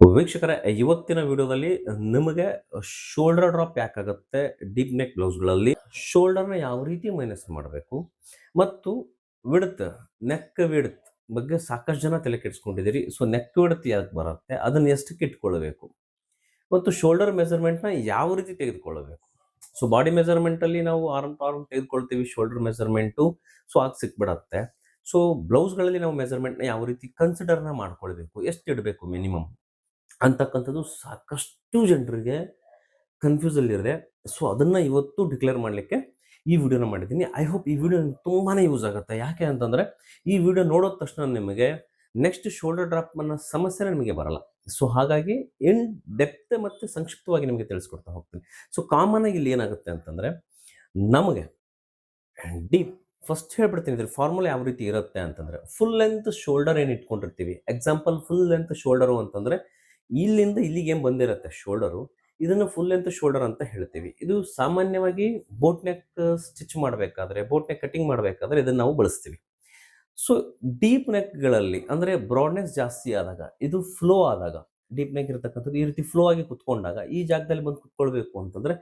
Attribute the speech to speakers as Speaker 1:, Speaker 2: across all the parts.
Speaker 1: ವೀಕ್ಷಕರ, ಇವತ್ತಿನ ವಿಡಿಯೋದಲ್ಲಿ ನಿಮಗೆ ಶೋಲ್ಡರ್ ಡ್ರಾಪ್ ಯಾಕಾಗುತ್ತೆ? ಡೀಪ್ ನೆಕ್ ಬ್ಲೌಸ್ಗಳಲ್ಲಿ ಶೋಲ್ಡರ್ನ ಯಾವ ರೀತಿ ಮೈನಸ್ ಮಾಡಬೇಕು? ಮತ್ತು ವಿಡ್ತ್ ನೆಕ್ ವಿಡ್ತ್ ಬಗ್ಗೆ ಸಾಕಷ್ಟು ಜನ ತಲೆ ಕೆಡಿಸ್ಕೊಂಡಿದ್ದೀರಿ. ಸೊ ನೆಕ್ ವಿಡತ್ ಯಾಕೆ ಬರುತ್ತೆ? ಅದನ್ನ ಎಷ್ಟಕ್ಕೆ ಇಟ್ಕೊಳ್ಬೇಕು? ಮತ್ತು ಶೋಲ್ಡರ್ನ ಯಾವ ರೀತಿ ತೆಗೆದುಕೊಳ್ಳಬೇಕು? ಸೊ ಬಾಡಿ ಮೆಜರ್ಮೆಂಟಲ್ಲಿ ನಾವು ಆರ್ಮ್ ಆರ್ಮ್ ತೆಗೆದುಕೊಳ್ತೀವಿ ಶೋಲ್ಡರ್ ಮೆಸರ್ಮೆಂಟು ಸೊ ಆಗ ಸಿಕ್ಬಿಡತ್ತೆ. ಸೊ ಬ್ಲೌಸ್ಗಳಲ್ಲಿ ನಾವು ಮೆಜರ್ಮೆಂಟ್ನ ಯಾವ ರೀತಿ ಕನ್ಸಿಡರ್ನ ಮಾಡ್ಕೊಳ್ಬೇಕು? ಎಷ್ಟು ಇಡಬೇಕು ಮಿನಿಮಮ್ ಅಂತಕ್ಕಂಥದ್ದು ಸಾಕಷ್ಟು ಜನರಿಗೆ ಕನ್ಫ್ಯೂಸಲ್ಲಿರದೆ ಸೊ ಅದನ್ನು ಇವತ್ತು ಡಿಕ್ಲೇರ್ ಮಾಡಲಿಕ್ಕೆ ಈ ವಿಡಿಯೋನ ಮಾಡಿದ್ದೀನಿ. ಐ ಹೋಪ್ ಈ ವಿಡಿಯೋ ತುಂಬಾ ಯೂಸ್ ಆಗುತ್ತೆ. ಯಾಕೆ ಅಂತಂದರೆ, ಈ ವಿಡಿಯೋ ನೋಡೋದ ತಕ್ಷಣ ನಿಮಗೆ ನೆಕ್ಸ್ಟ್ ಶೋಲ್ಡರ್ ಡ್ರಾಪ್ ಅನ್ನೋ ಸಮಸ್ಯೆ ನಿಮಗೆ ಬರಲ್ಲ. ಸೊ ಹಾಗಾಗಿ ಇನ್ ಡೆಪ್ತ್ ಮತ್ತು ಸಂಕ್ಷಿಪ್ತವಾಗಿ ನಿಮಗೆ ತಿಳಿಸ್ಕೊಡ್ತಾ ಹೋಗ್ತೀನಿ. ಸೊ ಕಾಮನ್ ಆಗಿ ಇಲ್ಲಿ ಏನಾಗುತ್ತೆ ಅಂತಂದರೆ, ನಮಗೆ ಡೀಪ್ ಫಸ್ಟ್ ಹೇಳ್ಬಿಡ್ತೀನಿ ಇದ್ರ ಫಾರ್ಮುಲಾ ಯಾವ ರೀತಿ ಇರುತ್ತೆ ಅಂತಂದರೆ ಫುಲ್ ಲೆಂತ್ ಶೋಲ್ಡರ್ ಏನು ಇಟ್ಕೊಂಡಿರ್ತೀವಿ? ಎಕ್ಸಾಂಪಲ್ ಫುಲ್ ಲೆಂತ್ ಶೋಲ್ಡರು ಅಂತಂದರೆ ಇಲ್ಲಿಂದ ಇಲ್ಲಿಗೆ ಏನು ಬಂದಿರುತ್ತೆ? ಶೋಲ್ಡರು. ಇದನ್ನು ಫುಲ್ ಲೆಂತ್ ಶೋಲ್ಡರ್ ಅಂತ ಹೇಳ್ತೀವಿ. ಇದು ಸಾಮಾನ್ಯವಾಗಿ ಬೋಟ್ ನೆಕ್ ಸ್ಟಿಚ್ ಮಾಡಬೇಕಾದ್ರೆ ಬೋಟ್ ನೆಕ್ ಕಟಿಂಗ್ ಮಾಡಬೇಕಾದ್ರೆ ಇದನ್ನು ನಾವು ಬಳಸ್ತೀವಿ. ಸೊ ಡೀಪ್ ನೆಕ್ಗಳಲ್ಲಿ ಅಂದರೆ ಬ್ರಾಡ್ನೆಸ್ ಜಾಸ್ತಿ ಆದಾಗ, ಇದು ಫ್ಲೋ ಆದಾಗ ಡೀಪ್ ನೆಕ್ ಇರತಕ್ಕಂಥದ್ದು ಈ ರೀತಿ ಫ್ಲೋ ಆಗಿ ಕುತ್ಕೊಂಡಾಗ, ಈ ಜಾಗದಲ್ಲಿ ಬಂದು ಕುತ್ಕೊಳ್ಬೇಕು ಅಂತಂದ್ರೆ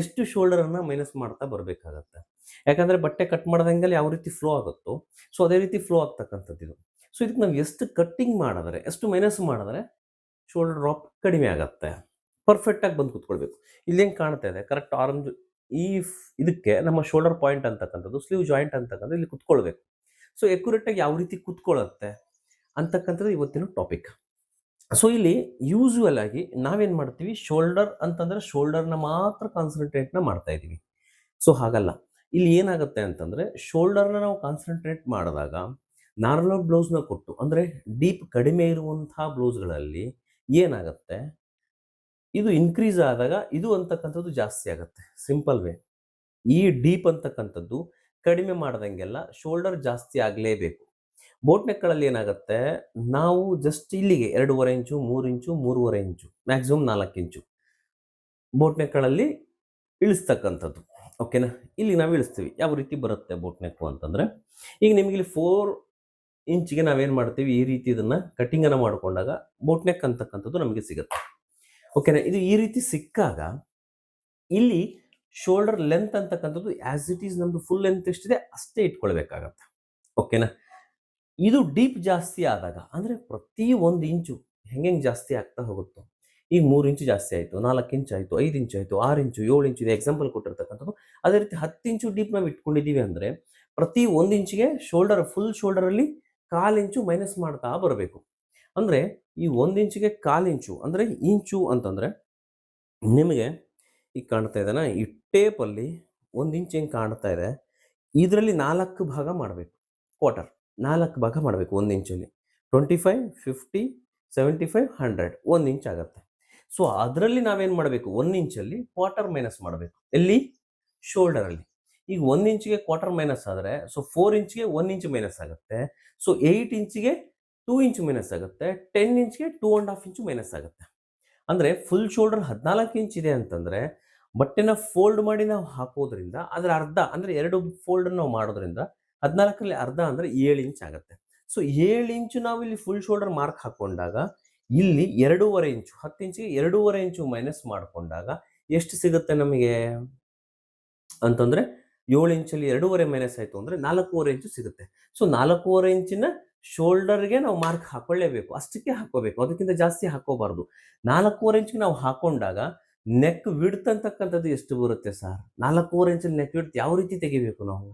Speaker 1: ಎಷ್ಟು ಶೋಲ್ಡರನ್ನು ಮೈನಸ್ ಮಾಡ್ತಾ ಬರಬೇಕಾಗತ್ತೆ. ಯಾಕಂದ್ರೆ ಬಟ್ಟೆ ಕಟ್ ಮಾಡ್ದಂಗೆಲ್ಲ ಯಾವ ರೀತಿ ಫ್ಲೋ ಆಗುತ್ತೋ ಸೊ ಅದೇ ರೀತಿ ಫ್ಲೋ ಆಗ್ತಕ್ಕಂಥದ್ದು ಇದು. ಸೊ ಇದಕ್ಕೆ ನಾವು ಎಷ್ಟು ಕಟ್ಟಿಂಗ್ ಮಾಡಿದ್ರೆ, ಎಷ್ಟು ಮೈನಸ್ ಮಾಡಿದ್ರೆ ಶೋಲ್ಡರ್ ಡ್ರಾಪ್ ಕಡಿಮೆ ಆಗುತ್ತೆ. ಪರ್ಫೆಕ್ಟಾಗಿ ಬಂದು ಕುತ್ಕೊಳ್ಬೇಕು. ಇಲ್ಲಿ ಹೆಂಗೆ ಕಾಣ್ತಾ ಇದೆ ಕರೆಕ್ಟ್ ಆರೆಂಜ್ ಈ ಇದಕ್ಕೆ ನಮ್ಮ ಶೋಲ್ಡರ್ ಪಾಯಿಂಟ್ ಅಂತಕ್ಕಂಥದ್ದು ಸ್ಲೀವ್ ಜಾಯಿಂಟ್ ಅಂತಕ್ಕಂಥದ್ದು ಇಲ್ಲಿ ಕುತ್ಕೊಳ್ಬೇಕು. ಸೊ ಆಗಿ ಯಾವ ರೀತಿ ಕುತ್ಕೊಳ್ಳುತ್ತೆ ಅಂತಕ್ಕಂಥದ್ದು ಇವತ್ತಿನ ಟಾಪಿಕ್ ಸೊ ಇಲ್ಲಿ ಯೂಸುವಲ್ ಆಗಿ ನಾವೇನು ಮಾಡ್ತೀವಿ? ಶೋಲ್ಡರ್ ಅಂತಂದ್ರೆ ಶೋಲ್ಡರ್ನ ಮಾತ್ರ ಕಾನ್ಸಂಟ್ರೇಟ್ನ ಮಾಡ್ತಾ ಇದ್ದೀವಿ. ಸೊ ಹಾಗಲ್ಲ. ಇಲ್ಲಿ ಏನಾಗುತ್ತೆ ಅಂತಂದ್ರೆ ಶೋಲ್ಡರ್ನ ನಾವು ಕಾನ್ಸಂಟ್ರೇಟ್ ಮಾಡಿದಾಗ, ನಾರ್ಮಲ್ ಬ್ಲೌಸ್ನ ಕೊಟ್ಟು, ಅಂದರೆ ಡೀಪ್ ಕಡಿಮೆ ಇರುವಂತಹ ಬ್ಲೌಸ್ಗಳಲ್ಲಿ ಏನಾಗುತ್ತೆ? ಇದು ಇನ್ಕ್ರೀಸ್ ಆದಾಗ ಇದು ಅಂತಕ್ಕಂಥದ್ದು ಜಾಸ್ತಿ ಆಗುತ್ತೆ. ಸಿಂಪಲ್ ವೇ ಈ ಡೀಪ್ ಅಂತಕ್ಕಂಥದ್ದು ಕಡಿಮೆ ಮಾಡ್ದಂಗೆಲ್ಲ ಶೋಲ್ಡರ್ ಜಾಸ್ತಿ ಆಗಲೇಬೇಕು. ಬೋಟ್ ನೆಕ್ಗಳಲ್ಲಿ ಏನಾಗುತ್ತೆ? ನಾವು ಜಸ್ಟ್ ಇಲ್ಲಿಗೆ ಎರಡೂವರೆ ಇಂಚು, ಮೂರು ಇಂಚು, ಮೂರುವರೆ ಇಂಚು ಮ್ಯಾಕ್ಸಿಮಮ್ ನಾಲ್ಕು ಇಂಚು ಬೋಟ್ ನೆಕ್ಗಳಲ್ಲಿ ಇಳಿಸ್ತಕ್ಕಂಥದ್ದು. ಓಕೆನಾ ಇಲ್ಲಿ ನಾವು ಇಳಿಸ್ತೀವಿ. ಯಾವ ರೀತಿ ಬರುತ್ತೆ ಬೋಟ್ ನೆಕ್ಕು ಅಂತಂದರೆ, ಈಗ ನಿಮಗೆ ಇಲ್ಲಿ ಫೋರ್ ಇಂಚಿಗೆ ನಾವೇನು ಮಾಡ್ತೀವಿ, ಈ ರೀತಿ ಇದನ್ನು ಕಟ್ಟಿಂಗನ್ನು ಮಾಡಿಕೊಂಡಾಗ ಬೋಟ್ನೆಕ್ ಅಂತಕ್ಕಂಥದ್ದು ನಮಗೆ ಸಿಗುತ್ತೆ. ಓಕೆನಾ ಇದು ಈ ರೀತಿ ಸಿಕ್ಕಾಗ ಇಲ್ಲಿ ಶೋಲ್ಡರ್ ಲೆಂತ್ ಅಂತಕ್ಕಂಥದ್ದು ಆ್ಯಸ್ ಇಟ್ ಈಸ್ ನಮ್ಮದು ಫುಲ್ ಲೆಂತ್ ಎಷ್ಟಿದೆ, ಅಷ್ಟೇ ಇಟ್ಕೊಳ್ಬೇಕಾಗತ್ತೆ. ಓಕೆನಾ ಇದು ಡೀಪ್ ಜಾಸ್ತಿ ಆದಾಗ, ಅಂದರೆ ಪ್ರತಿ ಒಂದು ಇಂಚು ಹೆಂಗೆ ಜಾಸ್ತಿ ಆಗ್ತಾ ಹೋಗುತ್ತೋ, ಈಗ ಮೂರು ಇಂಚು ಜಾಸ್ತಿ ಆಯಿತು, ನಾಲ್ಕು ಇಂಚು ಆಯಿತು, ಐದು ಇಂಚು ಆಯಿತು, ಆರು ಇಂಚು, ಏಳು ಇಂಚು, ಇದೆ ಎಕ್ಸಾಂಪಲ್ ಕೊಟ್ಟಿರ್ತಕ್ಕಂಥದ್ದು. ಅದೇ ರೀತಿ ಹತ್ತು ಇಂಚು ಡೀಪ್ ನಾವು ಇಟ್ಕೊಂಡಿದ್ದೀವಿ ಅಂದರೆ ಪ್ರತಿ ಒಂದು ಇಂಚಿಗೆ ಶೋಲ್ಡರ್ ಫುಲ್ ಶೋಲ್ಡರಲ್ಲಿ ಕಾಲು ಇಂಚು ಮೈನಸ್ ಮಾಡ್ತಾ ಬರಬೇಕು. ಅಂದರೆ ಈ ಒಂದು ಇಂಚಿಗೆ ಕಾಲು ಇಂಚು, ಅಂದರೆ ಇಂಚು ಅಂತಂದರೆ ನಿಮಗೆ ಈಗ ಕಾಣ್ತಾ ಇದೆನಾ ಈ ಟೇಪಲ್ಲಿ ಒಂದು ಇಂಚ್ ಹೆಂಗೆ ಕಾಣ್ತಾ ಇದೆ, ಇದರಲ್ಲಿ ನಾಲ್ಕು ಭಾಗ ಮಾಡಬೇಕು ಕ್ವಾರ್ಟರ್ ನಾಲ್ಕು ಭಾಗ ಮಾಡಬೇಕು ಒಂದು ಇಂಚಲ್ಲಿ. Twenty five fifty seventy five hundred ಒಂದು ಇಂಚ್ ಆಗುತ್ತೆ. ಸೊ ಅದರಲ್ಲಿ ನಾವೇನು ಮಾಡಬೇಕು, ಒಂದು ಇಂಚಲ್ಲಿ ಕ್ವಾರ್ಟರ್ ಮೈನಸ್ ಮಾಡಬೇಕು. ಎಲ್ಲಿ? ಶೋಲ್ಡರಲ್ಲಿ ಈಗ ಒಂದು ಇಂಚಿಗೆ ಕ್ವಾರ್ಟರ್ ಮೈನಸ್ ಆದರೆ ಸೊ ಫೋರ್ ಇಂಚ್ಗೆ ಒನ್ ಇಂಚ್ ಮೈನಸ್ ಆಗುತ್ತೆ. ಸೊ ಏಯ್ಟ್ ಇಂಚಿಗೆ ಟೂ ಇಂಚ್ ಮೈನಸ್ ಆಗುತ್ತೆ. Ten ಇಂಚ್ಗೆ two and half inch minus ಆಗುತ್ತೆ. ಅಂದರೆ ಫುಲ್ ಶೋಲ್ಡರ್ ಹದಿನಾಲ್ಕು ಇಂಚ್ ಇದೆ ಅಂತಂದರೆ, ಬಟ್ಟೆನ ಫೋಲ್ಡ್ ಮಾಡಿ ನಾವು ಹಾಕೋದ್ರಿಂದ ಅದರ ಅರ್ಧ, ಅಂದರೆ ಎರಡು ಫೋಲ್ಡ್ ನಾವು ಮಾಡೋದ್ರಿಂದ ಹದಿನಾಲ್ಕರಲ್ಲಿ ಅರ್ಧ ಅಂದರೆ ಏಳು ಇಂಚ್ ಆಗುತ್ತೆ. ಸೊ ಏಳು ಇಂಚು ನಾವು ಇಲ್ಲಿ ಫುಲ್ ಶೋಲ್ಡರ್ ಮಾರ್ಕ್ ಹಾಕೊಂಡಾಗ, ಇಲ್ಲಿ ಎರಡೂವರೆ ಇಂಚು, ಹತ್ತು ಇಂಚಿಗೆ ಎರಡೂವರೆ ಇಂಚು ಮೈನಸ್ ಮಾಡಿಕೊಂಡಾಗ ಎಷ್ಟು ಸಿಗುತ್ತೆ ನಮಗೆ? ಅಂತಂದರೆ ಏಳು ಇಂಚಲ್ಲಿ ಎರಡೂವರೆ ಮೈನಸ್ ಆಯಿತು ಅಂದರೆ ನಾಲ್ಕೂವರೆ ಇಂಚು ಸಿಗುತ್ತೆ. ಸೊ ನಾಲ್ಕೂವರೆ ಇಂಚಿನ ಶೋಲ್ಡರ್ಗೆ ನಾವು ಮಾರ್ಕ್ ಹಾಕೊಳ್ಳೇಬೇಕು. ಅಷ್ಟಕ್ಕೆ ಹಾಕೋಬೇಕು ಅದಕ್ಕಿಂತ ಜಾಸ್ತಿ ಹಾಕೋಬಾರ್ದು ನಾಲ್ಕೂವರೆ ಇಂಚಿಗೆ ನಾವು ಹಾಕೊಂಡಾಗ ನೆಕ್ ವಿಡ್ತ್ ಅಂತಕ್ಕಂಥದ್ದು ಎಷ್ಟು ಬರುತ್ತೆ ಸರ್ ನಾಲ್ಕೂವರೆ ಇಂಚಲ್ಲಿ ನೆಕ್ ವಿಡ್ತ್ ಯಾವ ರೀತಿ ತೆಗಿಬೇಕು ನಾವು?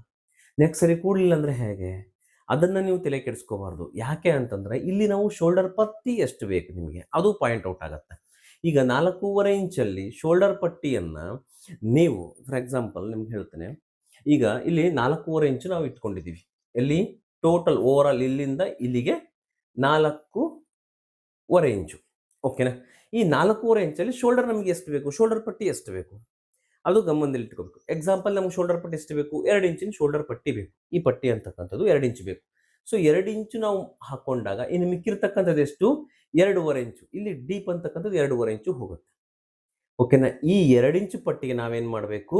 Speaker 1: ನೆಕ್ ಸರಿ ಕೂಡಲಿಲ್ಲ ಅಂದರೆ ಹೇಗೆ? ಅದನ್ನು ನೀವು ತಲೆ ಕೆಡಿಸ್ಕೋಬಾರ್ದು. ಯಾಕೆ ಅಂತಂದರೆ ಇಲ್ಲಿ ನಾವು ಶೋಲ್ಡರ್ ಪಟ್ಟಿ ಎಷ್ಟು ಬೇಕು ನಿಮಗೆ? ಅದು ಪಾಯಿಂಟ್ ಔಟ್ ಆಗುತ್ತೆ. ಈಗ ನಾಲ್ಕೂವರೆ ಇಂಚಲ್ಲಿ ಶೋಲ್ಡರ್ ಪಟ್ಟಿಯನ್ನು ನೀವು ಫಾರ್ ಎಕ್ಸಾಂಪಲ್ ನಿಮ್ಗೆ ಹೇಳ್ತೇನೆ. ಈಗ ಇಲ್ಲಿ ನಾಲ್ಕೂವರೆ ಇಂಚು ನಾವು ಇಟ್ಕೊಂಡಿದ್ದೀವಿ. ಇಲ್ಲಿ ಟೋಟಲ್ ಓವರ್ ಆಲ್ ಇಲ್ಲಿಂದ ಇಲ್ಲಿಗೆ ನಾಲ್ಕೂವರೆ ಇಂಚು. ಓಕೆನಾ ಈ ನಾಲ್ಕೂವರೆ ಇಂಚಲ್ಲಿ ಶೋಲ್ಡರ್ ನಮಗೆ ಎಷ್ಟು ಬೇಕು? ಶೋಲ್ಡರ್ ಪಟ್ಟಿ ಎಷ್ಟು ಬೇಕು? ಅದು ಗಮನದಲ್ಲಿ ಇಟ್ಕೋಬೇಕು. ಎಕ್ಸಾಂಪಲ್ ನಮ್ಗೆ ಶೋಲ್ಡರ್ ಪಟ್ಟಿ ಎಷ್ಟು ಬೇಕು? ಎರಡು ಇಂಚಿನ ಶೋಲ್ಡರ್ ಪಟ್ಟಿ ಬೇಕು. ಈ ಪಟ್ಟಿ ಅಂತಕ್ಕಂಥದ್ದು ಎರಡು ಇಂಚು ಬೇಕು. ಸೊ ಎರಡು ಇಂಚು ನಾವು ಹಾಕೊಂಡಾಗ ಇನ್ನು ಮಿಕ್ಕಿರ್ತಕ್ಕಂಥದ್ದು ಎಷ್ಟು? ಎರಡೂವರೆ ಇಂಚು. ಇಲ್ಲಿ ಡೀಪ್ ಅಂತಕ್ಕಂಥದ್ದು ಎರಡೂವರೆ ಇಂಚು ಹೋಗುತ್ತೆ. ಓಕೆನಾ ಈ ಎರಡು ಇಂಚು ಪಟ್ಟಿಗೆ ನಾವೇನು ಮಾಡಬೇಕು?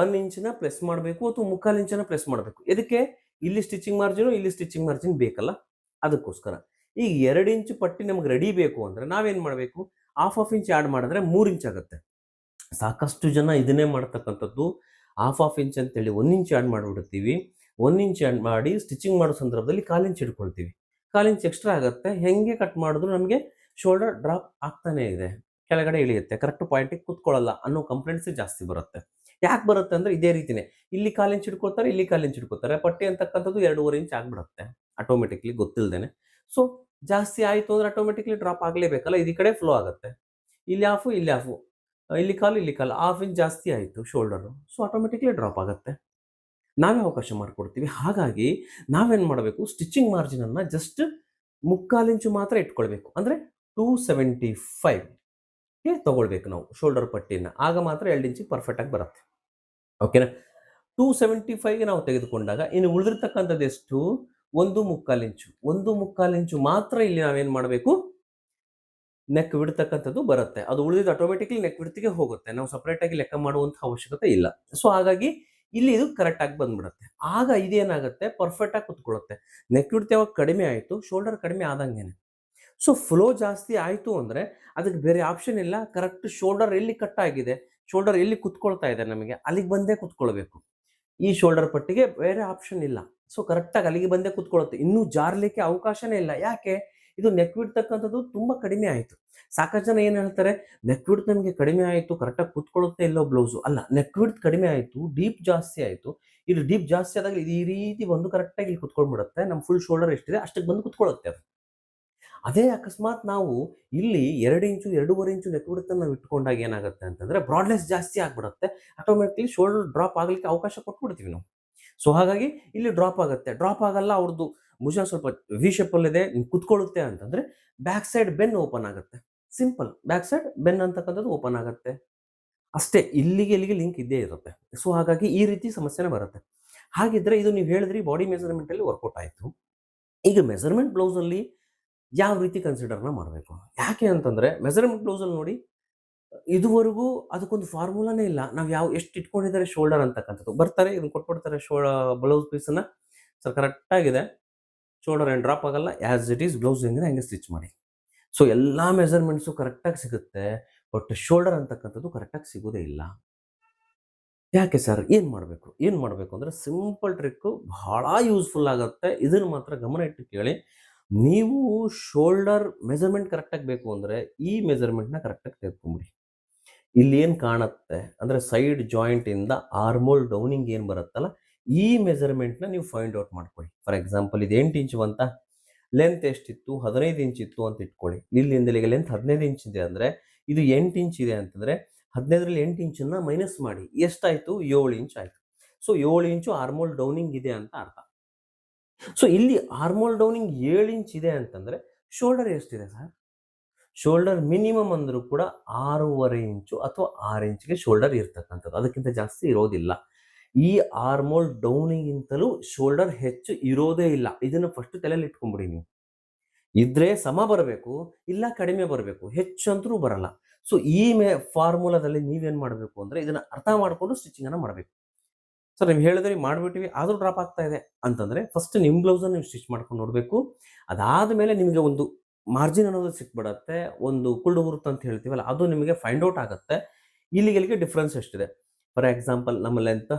Speaker 1: ಒನ್ ಇಂಚಿನ ಪ್ರೆಸ್ ಮಾಡಬೇಕು ಅಥವಾ ಮುಕ್ಕಾಲು ಇಂಚನ ಪ್ರೆಸ್ ಮಾಡಬೇಕು. ಇದಕ್ಕೆ ಇಲ್ಲಿ ಸ್ಟಿಚಿಂಗ್ ಮಾರ್ಜಿನು, ಇಲ್ಲಿ ಸ್ಟಿಚಿಂಗ್ ಮಾರ್ಜಿನ್ ಬೇಕಲ್ಲ? ಅದಕ್ಕೋಸ್ಕರ. ಈಗ ಎರಡು ಇಂಚು ಪಟ್ಟಿ ನಮ್ಗೆ ರೆಡಿ ಬೇಕು ಅಂದರೆ ನಾವೇನು ಮಾಡಬೇಕು? ಹಾಫ್ ಆಫ್ ಇಂಚ್ ಆ್ಯಡ್ ಮಾಡಿದ್ರೆ ಮೂರು ಇಂಚ್ ಆಗುತ್ತೆ. ಸಾಕಷ್ಟು ಜನ ಇದನ್ನೇ ಮಾಡ್ತಕ್ಕಂಥದ್ದು ಹಾಫ್ ಆಫ್ ಇಂಚ್ ಅಂತೇಳಿ ಒಂದು ಇಂಚ್ ಆ್ಯಡ್ ಮಾಡಿಬಿಡ್ತೀವಿ. ಒಂದು ಇಂಚ್ ಆ್ಯಡ್ ಮಾಡಿ ಸ್ಟಿಚಿಂಗ್ ಮಾಡೋ ಸಂದರ್ಭದಲ್ಲಿ ಕಾಲು ಇಂಚ್ ಇಟ್ಕೊಳ್ತೀವಿ. ಕಾಲು ಇಂಚ್ ಎಕ್ಸ್ಟ್ರಾ ಆಗುತ್ತೆ. ಹೆಂಗೆ ಕಟ್ ಮಾಡಿದ್ರು ನಮಗೆ ಶೋಲ್ಡರ್ ಡ್ರಾಪ್ ಆಗ್ತಾನೇ ಇದೆ. ಕೆಳಗಡೆ ಇಳಿಯುತ್ತೆ. ಕರೆಕ್ಟ್ ಪಾಯಿಂಟಿಗೆ ಕೂತ್ಕೊಳ್ಳಲ್ಲ ಅನ್ನೋ ಕಂಪ್ಲೇಂಟ್ಸ್ ಜಾಸ್ತಿ ಬರುತ್ತೆ. ಯಾಕೆ ಬರುತ್ತೆ ಅಂದ್ರೆ ಇದೇ ರೀತಿನೇ. ಇಲ್ಲಿ ಕಾಲು ಇಂಚ್ ಇಟ್ಕೊಳ್ತಾರೆ ಇಲ್ಲಿ ಕಾಲು ಇಂಚ್ ಹಿಡ್ಕೊತಾರೆ ಪಟ್ಟಿ ಅಂತಕ್ಕಂಥದ್ದು ಎರಡೂವರೆ ಇಂಚ್ ಆಗ್ಬಿಡುತ್ತೆ ಆಟೋಮೆಟಿಕ್ಲಿ ಗೊತ್ತಿಲ್ಲದೇನೆ ಸೊ ಜಾಸ್ತಿ ಆಯಿತು ಅಂದ್ರೆ ಆಟೋಮೆಟಿಕ್ಲಿ ಡ್ರಾಪ್ ಆಗಲೇಬೇಕಲ್ಲ, ಇದು ಕಡೆ ಫ್ಲೋ ಆಗುತ್ತೆ. ಇಲ್ಲಿ ಹಾಫು ಇಲ್ಲಿ ಹಾಫು ಇಲ್ಲಿ ಕಾಲು ಇಲ್ಲಿ ಕಾಲು ಹಾಫ್ ಇಂಚ್ ಜಾಸ್ತಿ ಆಯಿತು ಶೋಲ್ಡರು ಸೊ ಆಟೋಮೆಟಿಕ್ಲಿ ಡ್ರಾಪ್ ಆಗುತ್ತೆ. ನಾವೇ ಅವಕಾಶ ಮಾಡಿಕೊಡ್ತೀವಿ. ಹಾಗಾಗಿ, ನಾವೇನು ಮಾಡಬೇಕು? ಸ್ಟಿಚಿಂಗ್ ಮಾರ್ಜಿನನ್ನು ಜಸ್ಟ್ ಮುಕ್ಕಾಲಿಂಚು ಮಾತ್ರ ಇಟ್ಕೊಳ್ಬೇಕು. ಅಂದರೆ ಟೂ ಸೆವೆಂಟಿ ಫೈವ್ಗೆ ತಗೊಳ್ಬೇಕು ನಾವು ಶೋಲ್ಡರ್ ಪಟ್ಟಿನ ಆಗ ಮಾತ್ರ ಎರಡು ಇಂಚಿಗೆ ಪರ್ಫೆಕ್ಟಾಗಿ ಬರುತ್ತೆ. ಓಕೆನಾ ಟೂ ಸೆವೆಂಟಿ ಫೈವ್ಗೆ ನಾವು ತೆಗೆದುಕೊಂಡಾಗ ಇನ್ನು ಉಳಿದಿರ್ತಕ್ಕಂಥದ್ದು ಎಷ್ಟು? ಒಂದು ಮುಕ್ಕಾಲು ಇಂಚು. ಒಂದು ಮುಕ್ಕಾಲು ಇಂಚು ಮಾತ್ರ ಇಲ್ಲಿ ನಾವೇನು ಮಾಡಬೇಕು? ನೆಕ್ ಬಿಡ್ತಕ್ಕಂಥದ್ದು ಬರುತ್ತೆ. ಅದು ಉಳಿದಿದ್ದು ಆಟೋಮೆಟಿಕ್ಲಿ ನೆಕ್ ಬಿಡ್ತಿಗೆ ಹೋಗುತ್ತೆ. ನಾವು ಸಪ್ರೇಟಾಗಿ ಲೆಕ್ಕ ಮಾಡುವಂಥ ಅವಶ್ಯಕತೆ ಇಲ್ಲ. ಸೊ ಹಾಗಾಗಿ ಇಲ್ಲಿ ಇದು ಕರೆಕ್ಟಾಗಿ ಬಂದ್ಬಿಡುತ್ತೆ. ಆಗ ಇದೇನಾಗುತ್ತೆ? ಪರ್ಫೆಕ್ಟಾಗಿ ಕುತ್ಕೊಳ್ಳುತ್ತೆ. ನೆಕ್ ಬಿಡ್ತಿ ಯಾವಾಗ ಕಡಿಮೆ ಆಯಿತು? ಶೋಲ್ಡರ್ ಕಡಿಮೆ ಆದಂಗೆನೆ. ಸೊ ಫ್ಲೋ ಜಾಸ್ತಿ ಆಯಿತು ಅಂದರೆ ಅದಕ್ಕೆ ಬೇರೆ ಆಪ್ಷನ್ ಇಲ್ಲ. ಕರೆಕ್ಟ್ ಶೋಲ್ಡರ್ ಎಲ್ಲಿ ಕಟ್ ಆಗಿದೆ? ಶೋಲ್ಡರ್ ಎಲ್ಲಿ ಕುತ್ಕೊಳ್ತಾ ಇದೆ ನಮಗೆ, ಅಲ್ಲಿಗೆ ಬಂದೇ ಕುತ್ಕೊಳ್ಬೇಕು. ಈ ಶೋಲ್ಡರ್ ಪಟ್ಟಿಗೆ ಬೇರೆ ಆಪ್ಷನ್ ಇಲ್ಲ. ಸೊ ಕರೆಕ್ಟಾಗಿ ಅಲ್ಲಿಗೆ ಬಂದೇ ಕುತ್ಕೊಳ್ಳುತ್ತೆ ಇನ್ನೂ ಜಾರಲಿಕ್ಕೆ ಅವಕಾಶನೇ ಇಲ್ಲ. ಯಾಕೆ? ಇದು ನೆಕ್ ಬಿಡ್ತಕ್ಕಂಥದ್ದು ತುಂಬ ಕಡಿಮೆ ಆಯಿತು. ಸಾಕಷ್ಟು ಜನ ಏನು ಹೇಳ್ತಾರೆ? ನೆಕ್ ಬಿಡ್ತ್ ನಮಗೆ ಕಡಿಮೆ ಆಯಿತು ಕರೆಕ್ಟಾಗಿ ಕುತ್ಕೊಳ್ಳುತ್ತೆ ಇಲ್ಲೋ ಬ್ಲೌಸು ಅಲ್ಲ ನೆಕ್ ಬಿಡ್ತ್ ಕಡಿಮೆ ಆಯಿತು ಡೀಪ್ ಜಾಸ್ತಿ ಆಯಿತು. ಇದು ಡೀಪ್ ಜಾಸ್ತಿ ಆದಾಗ ಇದು ಈ ರೀತಿ ಬಂದು ಕರೆಕ್ಟಾಗಿ ಇಲ್ಲಿ ಕುತ್ಕೊಂಡ್ಬಿಡುತ್ತೆ ನಮ್ಮ ಫುಲ್ ಶೋಲ್ಡರ್ ಎಷ್ಟಿದೆ, ಅಷ್ಟಕ್ಕೆ ಬಂದು ಕುತ್ಕೊಳ್ಳುತ್ತೆ ಅದು. ಅದೇ ಅಕಸ್ಮಾತ್ ನಾವು ಇಲ್ಲಿ ಎರಡು ಇಂಚು, ಎರಡೂವರೆ ಇಂಚು ನೆಕ್ ನಾವು ಇಟ್ಕೊಂಡಾಗ ಏನಾಗುತ್ತೆ ಅಂತಂದ್ರೆ ಬ್ರಾಡ್ನೆಸ್ ಜಾಸ್ತಿ ಆಗ್ಬಿಡುತ್ತೆ. ಆಟೋಮೆಟಿಕ್ಲಿ ಶೋಲ್ಡರ್ ಡ್ರಾಪ್ ಆಗಲಿಕ್ಕೆ ಅವಕಾಶ ಕೊಟ್ಬಿಡ್ತೀವಿ ನಾವು. ಸೊ ಹಾಗಾಗಿ ಇಲ್ಲಿ ಡ್ರಾಪ್ ಆಗುತ್ತೆ. ಡ್ರಾಪ್ ಆಗಲ್ಲ ಅವ್ರದ್ದು ಭುಜ ಸ್ವಲ್ಪ ವಿ ಶೇಪಲ್ಲಿದೆ ಕುತ್ಕೊಳ್ಳುತ್ತೆ ಅಂತಂದ್ರೆ ಬ್ಯಾಕ್ ಸೈಡ್ ಬೆನ್ ಓಪನ್ ಆಗುತ್ತೆ. ಸಿಂಪಲ್. ಬ್ಯಾಕ್ ಸೈಡ್ ಬೆನ್ ಅಂತಕ್ಕಂಥದ್ದು ಓಪನ್ ಆಗುತ್ತೆ. ಅಷ್ಟೇ, ಇಲ್ಲಿಗೆ ಇಲ್ಲಿಗೆ ಲಿಂಕ್ ಇದ್ದೇ ಇರುತ್ತೆ. ಸೊ ಹಾಗಾಗಿ ಈ ರೀತಿ ಸಮಸ್ಯೆನೇ ಬರುತ್ತೆ. ಹಾಗಿದ್ರೆ ಇದು ನೀವು ಹೇಳಿದ್ರಿ ಬಾಡಿ ಮೆಜರ್ಮೆಂಟಲ್ಲಿ ವರ್ಕೌಟ್ ಆಯಿತು. ಈಗ ಮೆಜರ್ಮೆಂಟ್ ಬ್ಲೌಸಲ್ಲಿ ಯಾವ ರೀತಿ ಕನ್ಸಿಡರ್ನ ಮಾಡಬೇಕು? ಯಾಕೆ ಅಂತಂದರೆ ಮೆಸರ್ಮೆಂಟ್ ಬ್ಲೌಸಲ್ಲಿ ನೋಡಿ, ಇದುವರೆಗೂ ಅದಕ್ಕೊಂದು ಫಾರ್ಮುಲಾನೇ ಇಲ್ಲ. ನಾವು ಯಾವ, ಎಷ್ಟು ಇಟ್ಕೊಂಡಿದ್ದಾರೆ ಶೋಲ್ಡರ್ ಅಂತಕ್ಕಂಥದ್ದು. ಬರ್ತಾರೆ ಇದನ್ನು ಕೊಟ್ಬಿಡ್ತಾರೆ ಶೋ ಬ್ಲೌಸ್ ಪೀಸನ್ನು ಸರ್ ಕರೆಕ್ಟಾಗಿದೆ ಶೋಲ್ಡರ್ ಏನು ಡ್ರಾಪ್ ಆಗಲ್ಲ. ಆ್ಯಸ್ ಇಟ್ ಈಸ್ ಬ್ಲೌಸ್ ಹೆಂಗಿದೆ, ಹಂಗೆ ಸ್ಟಿಚ್ ಮಾಡಿ. ಸೊ ಎಲ್ಲ ಮೆಸರ್ಮೆಂಟ್ಸು ಕರೆಕ್ಟಾಗಿ ಸಿಗುತ್ತೆ. ಬಟ್ ಶೋಲ್ಡರ್ ಅಂತಕ್ಕಂಥದ್ದು ಕರೆಕ್ಟಾಗಿ ಸಿಗೋದೇ ಇಲ್ಲ. ಯಾಕೆ ಸರ್ ಏನು ಮಾಡಬೇಕು? ಏನು ಮಾಡಬೇಕು ಅಂದರೆ ಸಿಂಪಲ್ ಟ್ರಿಕ್ಕು ಭಾಳ ಯೂಸ್ಫುಲ್ ಆಗುತ್ತೆ. ಇದನ್ನು ಮಾತ್ರ ಗಮನ ಇಟ್ಟು ಕೇಳಿ. ನೀವು ಶೋಲ್ಡರ್ ಮೆಜರ್ಮೆಂಟ್ ಕರೆಕ್ಟಾಗಿ ಬೇಕು ಅಂದರೆ ಈ ಮೆಜರ್ಮೆಂಟ್ನ ಕರೆಕ್ಟಾಗಿ ತೆಗೆದುಕೊಂಬಿಡಿ. ಇಲ್ಲಿ ಏನು ಕಾಣುತ್ತೆ ಅಂದರೆ ಸೈಡ್ ಜಾಯಿಂಟಿಂದ ಆರ್ಮೋಲ್ ಡೌನಿಂಗ್ ಏನು ಬರುತ್ತಲ್ಲ, ಈ ಮೆಜರ್ಮೆಂಟ್ನ ನೀವು ಫೈಂಡ್ ಔಟ್ ಮಾಡ್ಕೊಳ್ಳಿ. ಫಾರ್ ಎಕ್ಸಾಂಪಲ್ ಇದು ಎಂಟು ಇಂಚು ಅಂತ ಲೆಂತ್ ಎಷ್ಟಿತ್ತು? ಹದಿನೈದು ಇಂಚ್ ಇತ್ತು ಅಂತ ಇಟ್ಕೊಳ್ಳಿ. ಇಲ್ಲಿಂದ ಇಲ್ಲಿಗೆ ಲೆಂತ್ ಹದಿನೈದು ಇಂಚ್ ಇದೆ ಅಂದರೆ ಇದು ಎಂಟು ಇಂಚ್ ಇದೆ ಅಂತಂದರೆ ಹದಿನೈದರಲ್ಲಿ ಎಂಟು ಇಂಚನ್ನು ಮೈನಸ್ ಮಾಡಿ. ಎಷ್ಟಾಯಿತು? ಏಳು ಇಂಚ್ ಆಯಿತು. ಸೊ ಏಳು ಇಂಚು ಆರ್ಮೋಲ್ ಡೌನಿಂಗ್ ಇದೆ ಅಂತ ಅರ್ಥ. ಸೊ ಇಲ್ಲಿ ಆರ್ಮೋಲ್ ಡೌನಿಂಗ್ ಏಳು ಇಂಚ್ ಇದೆ ಅಂತಂದರೆ ಶೋಲ್ಡರ್ ಎಷ್ಟಿದೆ ಸರ್ ಶೋಲ್ಡರ್ ಮಿನಿಮಮ್ ಅಂದರೂ ಕೂಡ ಆರೂವರೆ ಇಂಚು ಅಥವಾ ಆರು ಇಂಚ್ಗೆ ಶೋಲ್ಡರ್ ಇರ್ತಕ್ಕಂಥದ್ದು. ಅದಕ್ಕಿಂತ ಜಾಸ್ತಿ ಇರೋದಿಲ್ಲ. ಈ ಆರ್ಮೋಲ್ ಡೌನಿಗಿಂತಲೂ ಶೋಲ್ಡರ್ ಹೆಚ್ಚು ಇರೋದೇ ಇಲ್ಲ. ಇದನ್ನು ಫಸ್ಟ್ ತಲೆಯಲ್ಲಿ ಇಟ್ಕೊಂಬಿಡಿ ನೀವು. ಇದ್ರೆ ಸಮ ಬರಬೇಕು, ಇಲ್ಲ ಕಡಿಮೆ ಬರಬೇಕು, ಹೆಚ್ಚು ಅಂತರೂ ಬರಲ್ಲ. ಸೊ ಈ ಮೇ ಫಾರ್ಮುಲಾದಲ್ಲಿ ನೀವೇನು ಮಾಡಬೇಕು ಅಂದರೆ ಇದನ್ನು ಅರ್ಥ ಮಾಡಿಕೊಂಡು ಸ್ಟಿಚಿಂಗನ್ನು ಮಾಡಬೇಕು. ಸರ್, ನೀವು ಹೇಳಿದ್ರೆ ಮಾಡಿಬಿಟ್ಟಿವಿ, ಆದರೂ ಡ್ರಾಪ್ ಆಗ್ತಾ ಇದೆ ಅಂತಂದರೆ ಫಸ್ಟ್ ನಿಮ್ಮ ಬ್ಲೌಸನ್ನು ನೀವು ಸ್ಟಿಚ್ ಮಾಡ್ಕೊಂಡು ನೋಡಬೇಕು. ಅದಾದ ಮೇಲೆ ನಿಮಗೆ ಒಂದು ಮಾರ್ಜಿನ್ ಅನ್ನೋದು ಸಿಕ್ಬಿಡತ್ತೆ, ಒಂದು ಕುಳ್ಳು ಹುರುತ್ ಅಂತ ಹೇಳ್ತೀವಲ್ಲ, ಅದು ನಿಮಗೆ ಫೈಂಡ್ ಔಟ್ ಆಗುತ್ತೆ. ಇಲ್ಲಿಗೆ ಇಲ್ಲಿಗೆ ಡಿಫ್ರೆನ್ಸ್ ಎಷ್ಟಿದೆ? ಫಾರ್ ಎಕ್ಸಾಂಪಲ್ ನಮ್ಮ ಲೆಂತ್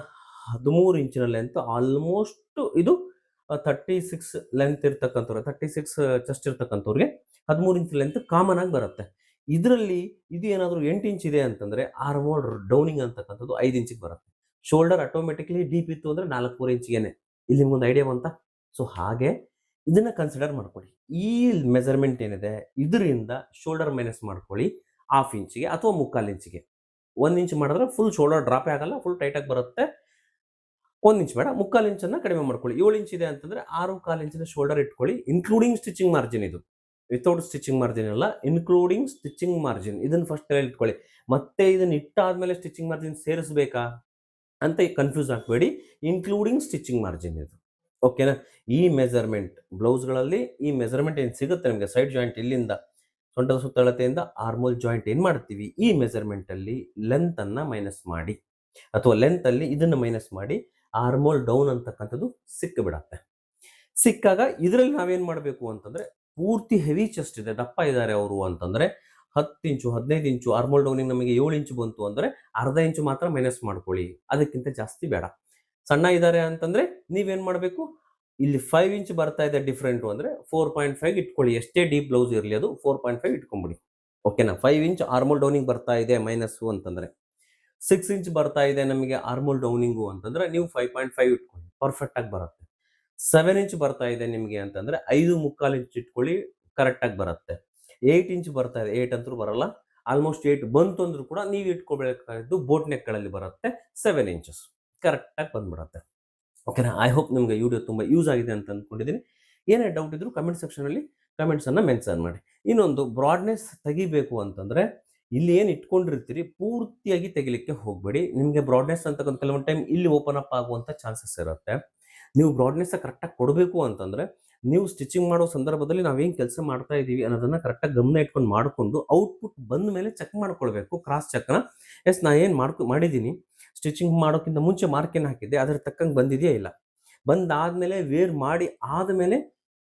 Speaker 1: ಹದಿಮೂರು ಇಂಚಿನ ಲೆಂತ್ ಆಲ್ಮೋಸ್ಟ್ ಇದು ತರ್ಟಿ ಸಿಕ್ಸ್ ಲೆಂತ್ ಇರ್ತಕ್ಕಂಥವ್ರು ತರ್ಟಿ ಸಿಕ್ಸ್ ಚೆಸ್ಟ್ ಇರ್ತಕ್ಕಂಥವ್ರಿಗೆ ಹದಿಮೂರು ಇಂಚ್ ಲೆಂತ್ ಕಾಮನ್ ಆಗಿ ಬರುತ್ತೆ. ಇದರಲ್ಲಿ ಇದು ಏನಾದರೂ ಎಂಟು ಇಂಚ್ ಇದೆ ಅಂತಂದರೆ ಆರ್ಮೋಲ್ ಡೌನಿಂಗ್ ಅಂತಕ್ಕಂಥದ್ದು ಐದು ಇಂಚಿಗೆ ಬರುತ್ತೆ. ಶೋಲ್ಡರ್ ಆಟೋಮೆಟಿಕ್ಲಿ ಡೀಪ್ ಇತ್ತು ಅಂದರೆ ನಾಲ್ಕೂವರೆ ಇಂಚಿಗೆನೆ. ಇಲ್ಲಿ ನಿಮ್ಗೊಂದು ಐಡಿಯಾ ಬಂತ? ಸೊ ಹಾಗೆ ಇದನ್ನ ಕನ್ಸಿಡರ್ ಮಾಡ್ಕೊಳ್ಳಿ. ಈ ಮೆಜರ್ಮೆಂಟ್ ಏನಿದೆ? ಇದರಿಂದ ಶೋಲ್ಡರ್ ಮೈನಸ್ ಮಾಡ್ಕೊಳ್ಳಿ ಹಾಫ್ ಇಂಚಿಗೆ ಅಥವಾ ಮುಕ್ಕಾಲು ಇಂಚಿಗೆ. ಒಂದು ಇಂಚ್ ಮಾಡಿದ್ರೆ ಫುಲ್ ಶೋಲ್ಡರ್ ಡ್ರಾಪೇ ಆಗಲ್ಲ ಫುಲ್ ಟೈಟಾಗಿ ಬರುತ್ತೆ. ಒಂದು ಇಂಚ್ ಬೇಡ, ಮುಕ್ಕಾಲು ಇಂಚನ್ನು ಕಡಿಮೆ ಮಾಡ್ಕೊಳ್ಳಿ. ಏಳು ಇಂಚ್ ಇದೆ ಅಂತಂದರೆ ಆರು ಕಾಲು ಇಂಚಿನ ಶೋಲ್ಡರ್ ಇಟ್ಕೊಳ್ಳಿ ಇನ್ಕ್ಲೂಡಿಂಗ್ ಸ್ಟಿಚಿಂಗ್ ಮಾರ್ಜಿನ್ ಇದು. ವಿತೌಟ್ ಸ್ಟಿಚಿಂಗ್ ಮಾರ್ಜಿನ್ ಅಲ್ಲ ಇನ್ಕ್ಲೂಡಿಂಗ್ ಸ್ಟಿಚಿಂಗ್ ಮಾರ್ಜಿನ್ ಇದನ್ನು ಫಸ್ಟ್ ಇಟ್ಕೊಳ್ಳಿ. ಮತ್ತೆ ಇದನ್ನು ಇಟ್ಟಾದ್ಮೇಲೆ ಸ್ಟಿಚಿಂಗ್ ಮಾರ್ಜಿನ್ ಸೇರಿಸಬೇಕಾ? ಅಂತ ಕನ್ಫ್ಯೂಸ್ ಆಗಬೇಡಿ ಇನ್ಕ್ಲೂಡಿಂಗ್ ಸ್ಟಿಚಿಂಗ್ ಮಾರ್ಜಿನ್ ಇದು. ಓಕೆನಾ ಈ ಮೆಜರ್ಮೆಂಟ್ ಬ್ಲೌಸ್ಗಳಲ್ಲಿ ಈ ಮೆಜರ್ಮೆಂಟ್ ಏನು ಸಿಗುತ್ತೆ ನಿಮಗೆ? ಸೈಡ್ ಜಾಯಿಂಟ್ ಇಲ್ಲಿಂದ, ಸೊಂಟದ ಸುತ್ತಳತೆಯಿಂದ ಆರ್ಮೋಲ್ ಜಾಯಿಂಟ್ ಏನು ಮಾಡ್ತೀವಿ? ಈ ಮೆಜರ್ಮೆಂಟಲ್ಲಿ ಲೆಂತನ್ನು ಮೈನಸ್ ಮಾಡಿ. ಅಥವಾ ಲೆಂತಲ್ಲಿ ಇದನ್ನು ಮೈನಸ್ ಮಾಡಿ ಆರ್ಮೋಲ್ ಡೌನ್ ಅಂತಕ್ಕಂಥದ್ದು ಸಿಕ್ಕಿಬಿಡತ್ತೆ. ಸಿಕ್ಕಾಗ ಇದರಲ್ಲಿ ನಾವೇನು ಮಾಡಬೇಕು ಅಂತಂದರೆ, ಪೂರ್ತಿ ಹೆವಿ ಚೆಸ್ಟ್ ಇದೆ, ದಪ್ಪ ಇದ್ದಾರೆ ಅವರು ಅಂತಂದ್ರೆ ಹತ್ತು ಇಂಚು, ಹದಿನೈದು ಇಂಚು ಆರ್ಮೋಲ್ ಡೌನಿಂಗ್ ನಮಗೆ ಏಳು ಇಂಚು ಬಂತು ಅಂದರೆ ಅರ್ಧ ಇಂಚು ಮಾತ್ರ ಮೈನಸ್ ಮಾಡ್ಕೊಳ್ಳಿ. ಅದಕ್ಕಿಂತ ಜಾಸ್ತಿ ಬೇಡ. ಸಣ್ಣ ಇದ್ದಾರೆ ಅಂತಂದರೆ ನೀವೇನು ಮಾಡಬೇಕು? ಇಲ್ಲಿ ಫೈವ್ ಇಂಚ್ ಬರ್ತಾ ಇದೆ ಡಿಫ್ರೆಂಟು ಅಂದರೆ ಫೋರ್ ಪಾಯಿಂಟ್ ಫೈವ್ ಇಟ್ಕೊಳ್ಳಿ. ಎಷ್ಟೇ ಡೀಪ್ ಬ್ಲೌಸ್ ಇರಲಿ ಅದು ಫೋರ್ ಪಾಯಿಂಟ್ ಫೈವ್ ಇಟ್ಕೊಂಬಿಡಿ. ಓಕೆನಾ ಫೈವ್ ಇಂಚ್ ಆರ್ಮೋಲ್ ಡೌನಿಂಗ್ ಬರ್ತಾ ಇದೆ ಮೈನಸ್ಸು ಅಂತಂದರೆ. ಸಿಕ್ಸ್ ಇಂಚ್ ಬರ್ತಾ ಇದೆ ನಮಗೆ ಆರ್ಮೋಲ್ ಡೌನಿಂಗು ಅಂತಂದರೆ ನೀವು ಫೈವ್ ಪಾಯಿಂಟ್ ಫೈವ್ ಇಟ್ಕೊಳ್ಳಿ. ಪರ್ಫೆಕ್ಟಾಗಿ ಬರುತ್ತೆ. ಸೆವೆನ್ ಇಂಚ್ ಬರ್ತಾ ಇದೆ ನಿಮಗೆ ಅಂತಂದರೆ ಐದು ಮುಕ್ಕಾಲು ಇಂಚ್ ಇಟ್ಕೊಳ್ಳಿ ಕರೆಕ್ಟಾಗಿ ಬರುತ್ತೆ. ಏಯ್ಟ್ ಇಂಚ್ ಬರ್ತಾ ಇದೆ ಏಯ್ಟ್ ಅಂತೂ ಬರಲ್ಲ. ಆಲ್ಮೋಸ್ಟ್ ಏಯ್ಟ್ ಬಂತು ಅಂದ್ರೂ ಕೂಡ ನೀವು ಇಟ್ಕೊಳ್ಬೇಕಾದ್ದು ಬೋಟ್ ನೆಕ್ಗಳಲ್ಲಿ ಬರುತ್ತೆ ಸೆವೆನ್ ಇಂಚಸ್ ಕರೆಕ್ಟಾಗಿ ಬಂದ್ಬಿಡುತ್ತೆ. ಓಕೆನಾ ಐ ಹೋಪ್ ನಿಮಗೆ ವಿಡಿಯೋ ತುಂಬ ಯೂಸ್ ಆಗಿದೆ ಅಂತ ಅಂದ್ಕೊಂಡಿದ್ದೀನಿ ಏನೇ ಡೌಟ್ ಇದ್ರು ಕಮೆಂಟ್ ಸೆಕ್ಷನಲ್ಲಿ ಕಮೆಂಟ್ಸನ್ನು ಮೆನ್ಷನ್ ಮಾಡಿ. ಇನ್ನೊಂದು ಬ್ರಾಡ್ನೆಸ್ ತೆಗಿಬೇಕು ಅಂತಂದರೆ ಇಲ್ಲಿ ಏನು ಇಟ್ಕೊಂಡಿರ್ತೀರಿ, ಪೂರ್ತಿಯಾಗಿ ತೆಗಿಲಿಕ್ಕೆ ಹೋಗಬೇಡಿ. ನಿಮಗೆ ಬ್ರಾಡ್ನೆಸ್ ಅಂತಕ್ಕಂಥ ಕೆಲವೊಂದು ಟೈಮ್ ಇಲ್ಲಿ ಓಪನ್ ಅಪ್ ಆಗುವಂಥ ಚಾನ್ಸಸ್ ಇರುತ್ತೆ. ನೀವು ಬ್ರಾಡ್ನೆಸ್ ಕರೆಕ್ಟಾಗಿ ಕೊಡಬೇಕು ಅಂತಂದರೆ ನೀವು ಸ್ಟಿಚಿಂಗ್ ಮಾಡೋ ಸಂದರ್ಭದಲ್ಲಿ ನಾವೇನು ಕೆಲಸ ಮಾಡ್ತಾ ಇದ್ದೀವಿ ಅನ್ನೋದನ್ನ ಕರೆಕ್ಟಾಗಿ ಗಮನ ಇಟ್ಕೊಂಡು ಮಾಡಿಕೊಂಡು ಔಟ್ಪುಟ್ ಬಂದ ಮೇಲೆ ಚೆಕ್ ಮಾಡ್ಕೊಳ್ಬೇಕು ಕ್ರಾಸ್ ಚೆಕ್ನ ಎಸ್ ನಾ ಏನು ಮಾಡ್ಕೊ ಮಾಡಿದ್ದೀನಿ ಸ್ಟಿಚಿಂಗ್ ಮಾಡೋಕ್ಕಿಂತ ಮುಂಚೆ ಮಾರ್ಕೇನು ಹಾಕಿದ್ದೆ? ಅದರ ತಕ್ಕಂಗೆ ಬಂದಿದೆಯಾ ಇಲ್ಲ? ಬಂದಾದ್ಮೇಲೆ ವೇರ್ ಮಾಡಿ ಆದಮೇಲೆ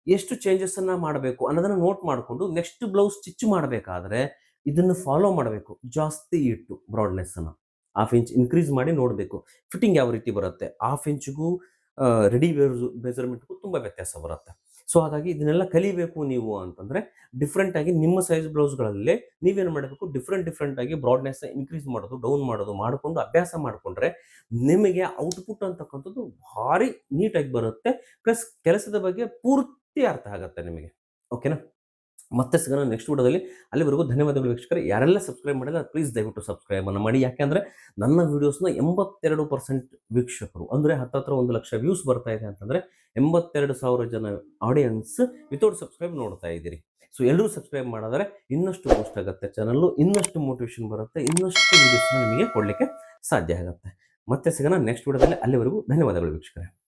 Speaker 1: ಎಷ್ಟು ಚೇಂಜಸ್ಸನ್ನು ಮಾಡಬೇಕು ಅನ್ನೋದನ್ನು ನೋಟ್ ಮಾಡಿಕೊಂಡು ನೆಕ್ಸ್ಟ್ ಬ್ಲೌಸ್ ಸ್ಟಿಚ್ ಮಾಡಬೇಕಾದ್ರೆ ಇದನ್ನು ಫಾಲೋ ಮಾಡಬೇಕು. ಜಾಸ್ತಿ ಇಟ್ಟು ಬ್ರಾಡ್ನೆಸ್ಸನ್ನು ಹಾಫ್ ಇಂಚ್ ಇನ್ಕ್ರೀಸ್ ಮಾಡಿ ನೋಡಬೇಕು. ಫಿಟ್ಟಿಂಗ್ ಯಾವ ರೀತಿ ಬರುತ್ತೆ? ಹಾಫ್ ಇಂಚ್ಗೂ ರೆಡಿ ಮೆಜರ್ಮೆಂಟ್ಗೂ ತುಂಬ ವ್ಯತ್ಯಾಸ ಬರುತ್ತೆ. ಸೊ ಹಾಗಾಗಿ ಇದನ್ನೆಲ್ಲ ಕಲಿಬೇಕು ನೀವು ಅಂತಂದರೆ ಡಿಫ್ರೆಂಟಾಗಿ ನಿಮ್ಮ ಸೈಜ್ ಬ್ಲೌಸ್ಗಳಲ್ಲೇ ನೀವೇನು ಮಾಡಬೇಕು? ಡಿಫ್ರೆಂಟ್ ಡಿಫ್ರೆಂಟಾಗಿ ಬ್ರಾಡ್ನೆಸ್ ಇನ್ಕ್ರೀಸ್ ಮಾಡೋದು ಡೌನ್ ಮಾಡೋದು, ಮಾಡಿಕೊಂಡು ಅಭ್ಯಾಸ ಮಾಡಿಕೊಂಡ್ರೆ ನಿಮಗೆ ಔಟ್ಪುಟ್ ಅಂತಕ್ಕಂಥದ್ದು ಭಾರಿ ನೀಟಾಗಿ ಬರುತ್ತೆ. ಪ್ಲಸ್ ಕೆಲಸದ ಬಗ್ಗೆ ಪೂರ್ತಿ ಅರ್ಥ ಆಗುತ್ತೆ ನಿಮಗೆ. ಓಕೆನಾ ಮತ್ತೆ ಸಿಗೋಣ ನೆಕ್ಸ್ಟ್ ವಿಡಿಯೋದಲ್ಲಿ. ಅಲ್ಲಿವರೆಗೂ ಧನ್ಯವಾದಗಳು ವೀಕ್ಷಕರು. ಯಾರೆಲ್ಲ ಸಬ್ಸ್ಕ್ರೈಬ್ ಮಾಡಿಲ್ಲ ಪ್ಲೀಸ್ ದಯವಿಟ್ಟು ಸಬ್ಸ್ಕ್ರೈಬ್ ಅನ್ನು ಮಾಡಿ. ಯಾಕೆಂದರೆ ನನ್ನ ವೀಡಿಯೋಸ್ನ ಎಂಬತ್ತೆರಡು ಪರ್ಸೆಂಟ್ ವೀಕ್ಷಕರು, ಅಂದರೆ ಹತ್ತತ್ರ ಒಂದು ಲಕ್ಷ ವ್ಯೂಸ್ ಬರ್ತಾ ಇದೆ ಅಂತಂದರೆ ಎಂಬತ್ತೆರಡು ಸಾವಿರ ಜನ ಆಡಿಯನ್ಸ್ ವಿತೌಟ್ ಸಬ್ಸ್ಕ್ರೈಬ್ ನೋಡ್ತಾ ಇದ್ದೀರಿ. ಸೊ ಎಲ್ಲರೂ ಸಬ್ಸ್ಕ್ರೈಬ್ ಮಾಡಿದ್ರೆ ಇನ್ನಷ್ಟು ಬೂಸ್ಟ್ ಆಗುತ್ತೆ ಚಾನಲ್ಲು ಇನ್ನಷ್ಟು ಮೋಟಿವೇಶನ್ ಬರುತ್ತೆ, ಇನ್ನಷ್ಟು ವೀಡಿಯೋಸ್ನ ನಿಮಗೆ ಕೊಡಲಿಕ್ಕೆ ಸಾಧ್ಯ ಆಗುತ್ತೆ. ಮತ್ತೆ ಸಿಗೋಣ ನೆಕ್ಸ್ಟ್ ವಿಡಿಯೋದಲ್ಲಿ. ಅಲ್ಲಿವರೆಗೂ ಧನ್ಯವಾದಗಳು ವೀಕ್ಷಕರೇ.